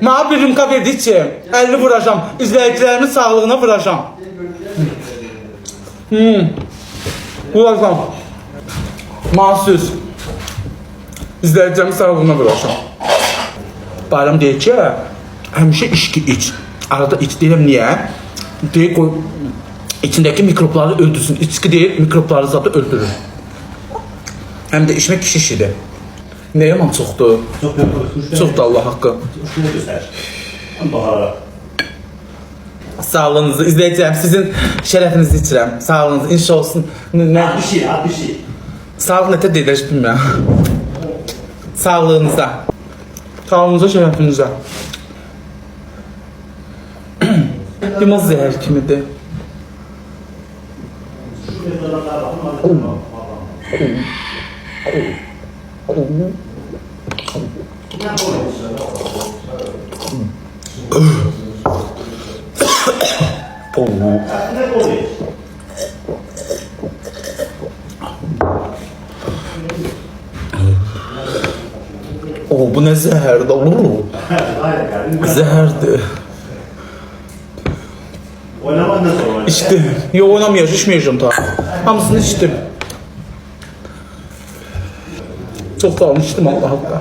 Mənə bir rimka verdi ki, 50 vuracam. İzləyicilərimin sağlığına vuracam. Hmm. Vuracam. Mahsus. İzləyicilərimin sağlığına vuracam. Bayram deyir ki, həmişə içki iç. Arada iç deyirəm niyə? Deyir qoy içindəki mikrobları öldürsün. İçki deyir mikrobları zaten öldürür. Həm də içmək kişi işidir. Nə yaman çoxdur. Çox da Allah haqqı. Şunu. Bahara. Sağlığınızı izləyəcəm. Sizin şərəfinizi içirəm. Sağlığınız inşa olsun. Nə bir şey, bir şey. sağlıq nətə deyilir bilmirəm. Sağlığınıza. Sağlığınıza, şərəfinizə. Limon zəhər kimidir. Ne oluyor? Oo, bu nə zəhərdir? Oo, zəhərdir. Oynaman nasıl oynar? İçdim. Yox, oynamayacağım, içməyəcəm ta. Hamısını içdim. Da içdim Allah haqqı.